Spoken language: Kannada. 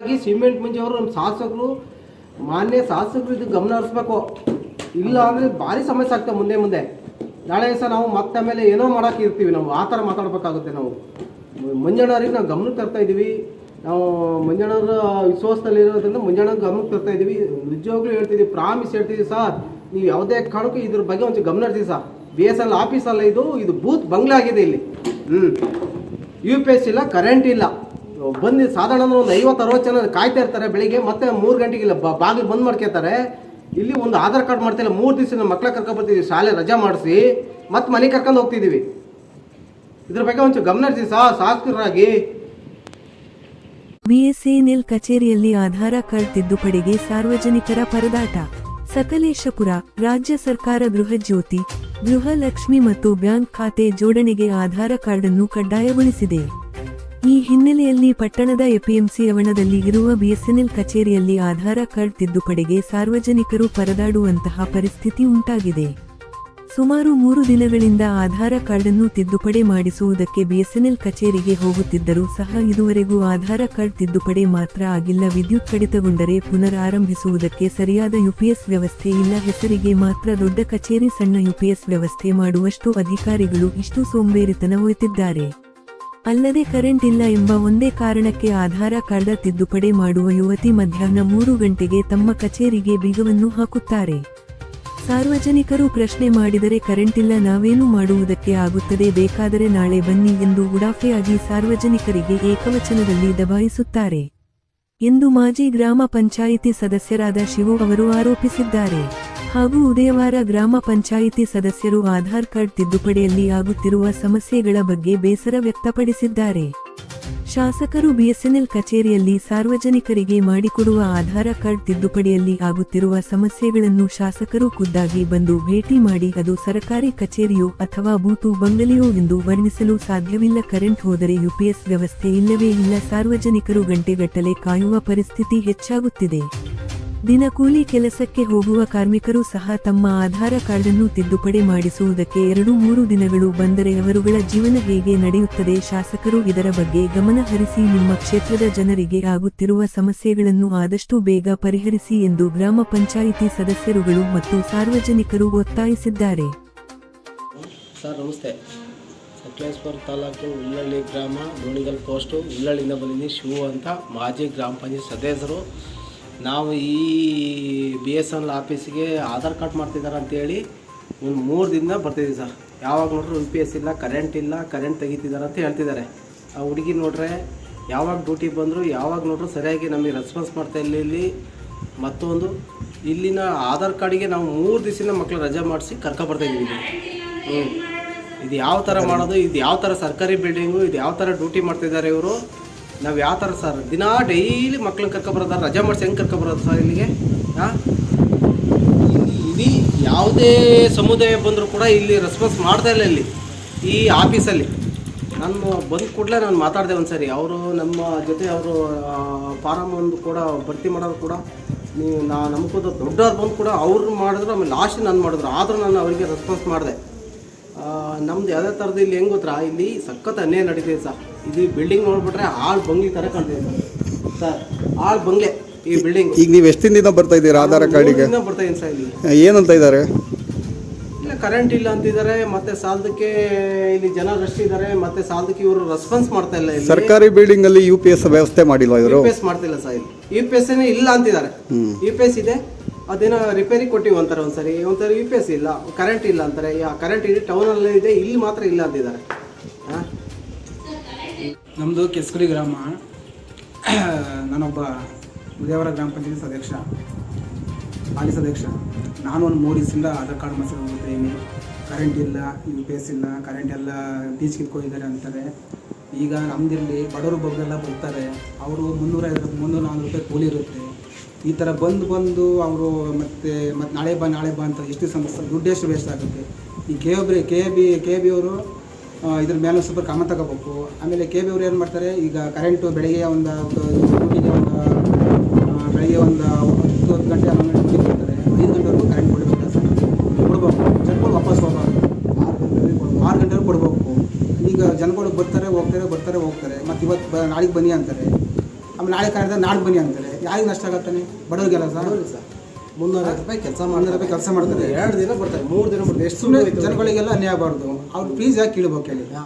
ಹಾಗಾಗಿ ಸಿಮೆಂಟ್ ಮಂಜು ನಮ್ಮ ಶಾಸಕರು, ಮಾನ್ಯ ಶಾಸಕರು ಇದು ಗಮನ ಹರಿಸ್ಬೇಕು. ಇಲ್ಲ ಅಂದರೆ ಭಾರಿ ಸಮಸ್ಯೆ ಆಗ್ತದೆ ಮುಂದೆ ಮುಂದೆ. ನಾಳೆ ದಿವಸ ನಾವು ಮತ್ತೆ ಆಮೇಲೆ ಏನೋ ಮಾಡೋಕೆ ಇರ್ತೀವಿ, ನಾವು ಆ ಥರ ಮಾತಾಡಬೇಕಾಗುತ್ತೆ ನಾವು. ಮಂಜಣ್ಣವ್ರಿಗೆ ನಾವು ಗಮನಕ್ಕೆ ತರ್ತಾ ಇದ್ದೀವಿ. ನಾವು ಮಂಜಣ್ಣವ್ರ ವಿಶ್ವಾಸದಲ್ಲಿ ಇರೋದ್ರಿಂದ ಮಂಜಣ್ಣ ಗಮನಕ್ಕೆ ತರ್ತಾ ಇದ್ದೀವಿ. ನಿಜವಾಗ್ಲೂ ಹೇಳ್ತಿದ್ದೀವಿ, ಪ್ರಾಮಿಸ್ ಹೇಳ್ತಿದ್ದೀವಿ ಸರ್. ನೀವು ಯಾವುದೇ ಕಾರಣಕ್ಕೂ ಇದ್ರ ಬಗ್ಗೆ ಒಂಚೂರು ಗಮನ ಇರ್ತೀವಿ sir. B S L office ಅಲ್ಲ ಇದು ಇದು ಬೂತ್ ಬಂಗ್ಲೆ ಆಗಿದೆ ಇಲ್ಲಿ. ಹ್ಞೂ ಯು ಪಿ ಎಸ್ ಇಲ್ಲ ಕರೆಂಟ್ ಇಲ್ಲ. ಬಂದು ಸಾಧಾರಣ ಅಂದ್ರೆ ಒಂದು ಐವತ್ತು, ಅರವತ್ತು ಜನ ಕಾಯ್ತಾ ಇರ್ತಾರೆ ಬೆಳಿಗ್ಗೆ, ಮತ್ತೆ ಮೂರು ಗಂಟೆಗೆ ಇಲ್ಲ ಬಾಗಿಲು ಬಂದ್ ಮಾಡ್ಕೋತಾರೆ ಇಲ್ಲಿ ಒಂದು ಆಧಾರ್ ಕಾರ್ಡ್ ಮಾಡ್ತಿಲ್ಲ ಮೂರು ದಿವಸ ನಮ್ಮ ಮಕ್ಳ ಕರ್ಕೊಂಡ್ ಬರ್ತಿದ್ವಿ, ಶಾಲೆ ರಜಾ ಮಾಡಿಸಿ, ಮತ್ತೆ ಮನೆಗೆ ಕರ್ಕೊಂಡು ಹೋಗ್ತಿದ್ದೀವಿ ಇದ್ರ ಬಗ್ಗೆ ಒಂಚೂರು ಗಮನ ಹರಿಸಿ, ಸಾ ಶಾಸಕರಾಗಿ ಬಿಎಸ್ಎನ್ಎಲ್ ಕಚೇರಿಯಲ್ಲಿ ಆಧಾರ ಕಾರ್ಡ್ ತಿದ್ದುಪಡಿಗೆ ಸಾರ್ವಜನಿಕರ ಪರದಾಟ. ಸಕಲೇಶಪುರ, ರಾಜ್ಯ ಸರ್ಕಾರ ಗೃಹಜ್ಯೋತಿ ಗೃಹಲಕ್ಷ್ಮಿ ಮತ್ತು ಬ್ಯಾಂಕ್ ಖಾತೆ ಜೋಡಣೆಗೆ ಆಧಾರ ಕಾರ್ಡ್ ಅನ್ನು ಕಡ್ಡಾಯಗೊಳಿಸಿದೆ. ಈ ಹಿನ್ನೆಲೆಯಲ್ಲಿ ಪಟ್ಟಣದ ಎಪಿಎಂಸಿ ಅವಣದಲ್ಲಿ ಇರುವ ಬಿಎಸ್ಎನ್ಎಲ್ ಕಚೇರಿಯಲ್ಲಿ ಆಧಾರ ಕಾರ್ಡ್ ತಿದ್ದುಪಡಿಗೆ ಸಾರ್ವಜನಿಕರು ಪರದಾಡುವಂತಹ ಪರಿಸ್ಥಿತಿ ಉಂಟಾಗಿದೆ. ಸುಮಾರು ಮೂರು ದಿನಗಳಿಂದ ಆಧಾರ ಕಾರ್ಡನ್ನು ತಿದ್ದುಪಡಿ ಮಾಡಿಸುವುದಕ್ಕೆ ಬಿಎಸ್ಎನ್ಎಲ್ ಕಚೇರಿಗೆ ಹೋಗುತ್ತಿದ್ದರೂ ಸಹ ಇದುವರೆಗೂ ಆಧಾರ ಕಾರ್ಡ್ ತಿದ್ದುಪಡಿ ಮಾತ್ರ ಆಗಿಲ್ಲ. ವಿದ್ಯುತ್ ಕಡಿತಗೊಂಡರೆ ಪುನರ್ ಆರಂಭಿಸುವುದಕ್ಕೆ ಸರಿಯಾದ ಯುಪಿಎಸ್ ವ್ಯವಸ್ಥೆ ಇಲ್ಲ. ಹೆಸರಿಗೆ ಮಾತ್ರ ದೊಡ್ಡ ಕಚೇರಿ ಸಣ್ಣ ಯುಪಿಎಸ್ ವ್ಯವಸ್ಥೆ ಮಾಡುವಷ್ಟು ಅಧಿಕಾರಿಗಳು ಇಷ್ಟು ಸೋಂಬೇರಿತನ ಹೊಯ್ತಿದ್ದಾರೆ. ಅಲ್ಲದೆ ಕರೆಂಟ್ ಇಲ್ಲ ಎಂಬ ಒಂದೇ ಕಾರಣಕ್ಕೆ ಆಧಾರ ಕಾರ್ಡ ತಿದ್ದುಪಡಿ ಮಾಡುವ ಯುವತಿ ಮಧ್ಯಾಹ್ನ ಮೂರು ಗಂಟೆಗೆ ತಮ್ಮ ಕಚೇರಿಗೆ ಬೀಗವನ್ನು ಹಾಕುತ್ತಾರೆ. ಸಾರ್ವಜನಿಕರು ಪ್ರಶ್ನೆ ಮಾಡಿದರೆ ಕರೆಂಟ್ ಇಲ್ಲ, ನಾವೇನು ಮಾಡುವುದಕ್ಕೆ ಆಗುತ್ತದೆ, ಬೇಕಾದರೆ ನಾಳೆ ಬನ್ನಿ ಎಂದು ಉಡಾಫೆಯಾಗಿ ಸಾರ್ವಜನಿಕರಿಗೆ ಏಕವಚನದಲ್ಲಿ ದಬಾಯಿಸುತ್ತಾರೆ. ಎಂದು ಮಾಜಿ ಗ್ರಾಮ ಪಂಚಾಯಿತಿ ಸದಸ್ಯರಾದ ಶಿವು ಅವರು ಆರೋಪಿಸಿದ್ದಾರೆ. ಹಾಗೂ ಉದಯವಾರ ಗ್ರಾಮ ಪಂಚಾಯಿತಿ ಸದಸ್ಯರು ಆಧಾರ್ ಕಾರ್ಡ್ ತಿದ್ದುಪಡಿಯಲ್ಲಿ ಆಗುತ್ತಿರುವ ಸಮಸ್ಯೆಗಳ ಬಗ್ಗೆ ಬೇಸರ ವ್ಯಕ್ತಪಡಿಸಿದ್ದಾರೆ. ಶಾಸಕರು ಬಿಎಸ್ಎನ್ಎಲ್ ಕಚೇರಿಯಲ್ಲಿ ಸಾರ್ವಜನಿಕರಿಗೆ ಮಾಡಿಕೊಡುವ ಆಧಾರ ಕಾರ್ಡ್ ತಿದ್ದುಪಡಿಯಲ್ಲಿ ಆಗುತ್ತಿರುವ ಸಮಸ್ಯೆಗಳನ್ನು ಶಾಸಕರು ಖುದ್ದಾಗಿ ಬಂದು ಭೇಟಿ ಮಾಡಿ ಅದು ಸರಕಾರಿ ಕಚೇರಿಯೋ ಅಥವಾ ಬೂತು ಬಂಗಲೆಯೋ ಎಂದು ವರ್ಣಿಸಲು ಸಾಧ್ಯವಿಲ್ಲ. ಕರೆಂಟ್ ಹೋದರೆ ಯುಪಿಎಸ್ ವ್ಯವಸ್ಥೆ ಇಲ್ಲವೇ ಇಲ್ಲ. ಸಾರ್ವಜನಿಕರು ಗಂಟೆಗಟ್ಟಲೆ ಕಾಯುವ ಪರಿಸ್ಥಿತಿ ಹೆಚ್ಚಾಗುತ್ತಿದೆ. ದಿನಕೂಲಿ ಕೆಲಸಕ್ಕೆ ಹೋಗುವ ಕಾರ್ಮಿಕರು ಸಹ ತಮ್ಮ ಆಧಾರ ಕಾರ್ಡನ್ನು ತಿದ್ದುಪಡಿ ಮಾಡಿಸುವುದಕ್ಕೆ ಎರಡು ಮೂರು ದಿನಗಳು ಬಂದರೆ ಅವರುಗಳ ಜೀವನ ಹೇಗೆ ನಡೆಯುತ್ತದೆ ಶಾಸಕರು ಇದರ ಬಗ್ಗೆ ಗಮನ ಹರಿಸಿ ನಿಮ್ಮ ಕ್ಷೇತ್ರದ ಜನರಿಗೆ ಆಗುತ್ತಿರುವ ಸಮಸ್ಯೆಗಳನ್ನು ಆದಷ್ಟು ಬೇಗ ಪರಿಹರಿಸಿ ಎಂದು ಗ್ರಾಮ ಪಂಚಾಯಿತಿ ಸದಸ್ಯರುಗಳು ಮತ್ತು ಸಾರ್ವಜನಿಕರು ಒತ್ತಾಯಿಸಿದ್ದಾರೆ. ಸರ್, ನಮಸ್ತೆ. ಸಕಲೇಶ್ವರ ತಾಲೂಕು ಉಳ್ಳಳ್ಳಿ ಗ್ರಾಮ ಪೋಸ್ಟು. ಉಳ್ಳಳ್ಳಿಯಿಂದ ಬಂದಿದ್ದೀನಿ ಶಿವು ಅಂತ. ಮಾಜಿ ಗ್ರಾಮ ಪಂಚಾಯತ್ ಸದಸ್ಯರು. ನಾವು ಈ ಬಿ ಎಸ್ ಎನ್ ಆಫೀಸಿಗೆ ಆಧಾರ್ ಕಾರ್ಡ್ ಮಾಡ್ತಿದ್ದಾರೆ ಅಂತೇಳಿ ಒಂದು ಮೂರು ದಿನ ಬರ್ತಿದ್ದೀವಿ ಸರ್. ಯಾವಾಗ ನೋಡ್ರು ಯು ಪಿ ಎಸ್ ಇಲ್ಲ ಕರೆಂಟ್ ಇಲ್ಲ ಕರೆಂಟ್ ತೆಗಿತಿದ್ದಾರೆ ಅಂತ ಹೇಳ್ತಿದ್ದಾರೆ ಆ ಹುಡುಗಿ ನೋಡ್ರೆ ಯಾವಾಗ ಡ್ಯೂಟಿ ಬಂದರೂ, ಯಾವಾಗ ನೋಡ್ರು ಸರಿಯಾಗಿ ನಮಗೆ ರೆಸ್ಪಾನ್ಸ್ ಮಾಡ್ತಾ ಇಲ್ಲ ಇಲ್ಲಿ. ಮತ್ತೊಂದು, ಇಲ್ಲಿನ ಆಧಾರ್ ಕಾರ್ಡಿಗೆ ನಾವು ಮೂರು ದಿವಸದಿಂದ ಮಕ್ಕಳು ರಜೆ ಮಾಡಿಸಿ ಕರ್ಕೊಬರ್ತಾಯಿದ್ದೀವಿ ಹ್ಞೂ ಇದು ಯಾವ ಥರ ಮಾಡೋದು, ಇದು ಯಾವ ಥರ ಸರ್ಕಾರಿ ಬಿಲ್ಡಿಂಗು ಇದು ಯಾವ ಥರ ಡ್ಯೂಟಿ ಮಾಡ್ತಿದ್ದಾರೆ ಇವರು? ನಾವು ಯಾವ ಥರ ಸರ್? ದಿನ ಡೈಲಿ ಮಕ್ಳನ್ನ ಕರ್ಕೊಬರೋದಾರ ರಜಾ ಮಾಡಿಸಿ ಹೆಂಗೆ ಕರ್ಕೊಬರೋದು ಸರ್ ಇಲ್ಲಿಗೆ? ಹಾಂ? ಇಡೀ ಯಾವುದೇ ಸಮುದಾಯ ಬಂದರೂ ಕೂಡ ಇಲ್ಲಿ ರೆಸ್ಪಾನ್ಸ್ ಮಾಡ್ತಾ ಇಲ್ಲ ಇಲ್ಲಿ, ಈ ಆಫೀಸಲ್ಲಿ ನಾನು ಬಂದ ಕೂಡಲೇ ನಾನು ಮಾತಾಡಿದೆ ಒಂದು ಸರಿ ಅವರು ನಮ್ಮ ಜೊತೆ ಅವರು ಫಾರಮ್ ಒಂದು ಕೂಡ ಭರ್ತಿ ಮಾಡೋರು ಕೂಡ, ನೀವು ನಾ, ನಮಗೂ ದೊಡ್ಡವ್ರು ಬಂದು ಕೂಡ ಅವ್ರು ಮಾಡಿದ್ರು, ಆಮೇಲೆ ಲಾಸ್ಟ್ ನಾನು ಮಾಡಿದ್ರು. ಆದರೂ ನಾನು ಅವರಿಗೆ ರೆಸ್ಪಾನ್ಸ್ ಮಾಡಿದೆ. ನಮ್ದು ಯಾವುದೇ ಥರದ್ದು ಇಲ್ಲಿ ಹೆಂಗೆ ಗೊತ್ತಾ? ಇಲ್ಲಿ ಸಖತ್ ಅನ್ಯಾಯ ನಡೀತಿದೆ ಸರ್. ಇದು ಬಿಲ್ಡಿಂಗ್ ನೋಡ್ಬಿಟ್ರೆ ಆಳ್ ಬಂಗ್ಲಿ ತರ ಕಾಣ್ತಿದೆ ಸರ್. ಆಳು ಬಂಗ್ಲೆ ಈ ಬಿಲ್ಡಿಂಗ್ ಈಗ ನೀವು ಎಷ್ಟು ದಿನದಿಂದ ಬರ್ತಾ ಇದ್ದೀರಾ ಆಧಾರ ಕಾರ್ಡಿಗೆ? ಬರ್ತಾ ಇದ್ದೀನಿ ಸರ್ ಇಲ್ಲಿ. ಏನಂತ ಇದ್ದಾರೆ ಇಲ್ಲ ಕರೆಂಟ್ ಇಲ್ಲ ಅಂತಿದ್ದಾರೆ ಮತ್ತೆ ಸಾಲದಕ್ಕೆ ಇಲ್ಲಿ ಜನ ರಶ್ ಇದ್ದಾರೆ ಮತ್ತೆ ಸಾಲದಕ್ಕೆ ಇವರು ರೆಸ್ಪಾನ್ಸ್ ಮಾಡ್ತಾ ಇಲ್ಲ ಇಲ್ಲಿ. ಸರ್ಕಾರಿ ಬಿಲ್ಡಿಂಗ್ ಅಲ್ಲಿ ಯು ಪಿ ಎಸ್ ವ್ಯವಸ್ಥೆ ಮಾಡಿಲ್ವಾ ಯು ಇವರು ಪಿ ಎಸ್ ಮಾಡ್ತಿಲ್ಲ ಸರ್ ಇಲ್ಲಿ. ಯು ಪಿ ಎಸ್ ಇಲ್ಲ ಅಂತಿದ್ದಾರೆ. ಯು ಪಿ ಎಸ್ ಇದೆ ಅದೇನೋ ರಿಪೇರಿ ಕೊಟ್ಟಿವಿ ಅಂತಾರೆ ಒಂದ್ಸರಿ. ಒಂದ್ಸರಿ ಯು ಪಿ ಎಸ್ ಇಲ್ಲ ಕರೆಂಟ್ ಇಲ್ಲ ಅಂತಾರೆ. ಕರೆಂಟ್ ಇದೆ ಟೌನಲ್ಲೇ ಇದೆ ಇಲ್ಲಿ ಮಾತ್ರ ಇಲ್ಲ ಅಂತಿದ್ದಾರೆ. ನಮ್ಮದು ಕೆಸ್ಕುಲಿ ಗ್ರಾಮ. ನಾನೊಬ್ಬ ಉದಯವರ ಗ್ರಾಮ ಪಂಚಾಯತಿ ಸದಸ್ಯ ಹಾಲಿ ಸದಸ್ಯ. ನಾನು ಒಂದು ಮೂರು ದಿವಸದಿಂದ ಆಧಾರ್ ಕಾರ್ಡ್ ಮಾಡಿಸ್ಕೊಂಡು ಹೋಗ್ತೀನಿ ಕರೆಂಟ್ ಇಲ್ಲ ಯು ಪಿ ಎಸ್ ಇಲ್ಲ ಕರೆಂಟ್ ಎಲ್ಲ ಬೀಚ್ ಕಿತ್ಕೊಂಡಿದ್ದಾರೆ ಅಂತಾರೆ. ಈಗ ನಮ್ಮದಿರಲಿ ಬಡವರು ಬಗ್ಗೆಲ್ಲ ಬರ್ತಾರೆ. ಅವರು ಮುನ್ನೂರ ಐವತ್ತು ಮುನ್ನೂರ ನಾನ್ನೂರು ರೂಪಾಯಿ ಕೂಲಿ ಇರುತ್ತೆ. ಈ ಥರ ಬಂದು ಬಂದು ಅವರು ಮತ್ತೆ ಮತ್ತೆ ನಾಳೆ ಬಾ ನಾಳೆ ಬಾ ಅಂತ ಎಷ್ಟು ಸಮಸ್ಯೆ ದುಡ್ಡು ಎಷ್ಟು ವೇಸ್ಟ್ ಆಗುತ್ತೆ. ಈ ಕೆ ಒಬ್ರಿ ಕೆ ಬಿ ಕೆ ಬಿ ಅವರು ಇದ್ರ ಮೇಲೆ ಸ್ವಲ್ಪ ಕ್ರಮ ತಗೋಬೇಕು. ಆಮೇಲೆ ಕೆ ಬಿ ಅವ್ರು ಏನು ಮಾಡ್ತಾರೆ, ಈಗ ಕರೆಂಟು ಬೆಳಗ್ಗೆ ಒಂದು ಡ್ಯೂಟಿಗೆ ಒಂದು ಬೆಳಗ್ಗೆ ಒಂದು ಹತ್ತು ಹತ್ತು ಗಂಟೆ ಹನ್ನೊಂದು ಗಂಟೆ ಕೊಡ್ತಾರೆ. ಐದು ಗಂಟೆವರೆಗೂ ಕರೆಂಟ್ ಕೊಡಬೇಕು ಸರ್ ಕೊಡ್ಬೇಕು. ಜನಗಳು ವಾಪಸ್ ಹೋಗಬಾರ್ದು ಆರು ಗಂಟೆವರೆಗೆ ಕೊಡ್ಬೇಕು. ಆರು ಗಂಟೆವರೆಗೆ ಕೊಡಬೇಕು. ಈಗ ಜನಗಳು ಬರ್ತಾರೆ, ಹೋಗ್ತಾರೆ ಬರ್ತಾರೆ, ಹೋಗ್ತಾರೆ. ಮತ್ತು ಇವತ್ತು ಬ, ನಾಳೆಗೆ ಬನ್ನಿ ಅಂತಾರೆ. ಆಮೇಲೆ ನಾಳೆ ಕಾರ್ಯದ ನಾಳೆ ಬನ್ನಿ ಅಂತಾರೆ. ಯಾರಿಗೆ ನಷ್ಟ ಆಗತ್ತಾನೆ? ಬಡವರಿಗೆಲ್ಲ ಸರ್ ಸರ್ ಮುನ್ನೂರ ರೂಪಾಯಿ ಕೆಲಸ ಮುನ್ನೂರು ರೂಪಾಯಿ ಕೆಲಸ ಮಾಡ್ತಾರೆ. ಎರಡು ದಿನ ಬರ್ತಾರೆ. ಮೂರು ದಿನ ಬರ್ತಾರೆ. ಎಷ್ಟು ಸುಮ್ಮನೆ ಜನಗಳಿಗೆಲ್ಲ ಅನ್ಯಾಯ ಆಗಬಾರ್ದು. ಅವ್ರು ಪ್ಲೀಸ್ ಯಾಕೆ ಕೇಳಬೇಕು ಹೇಳಿ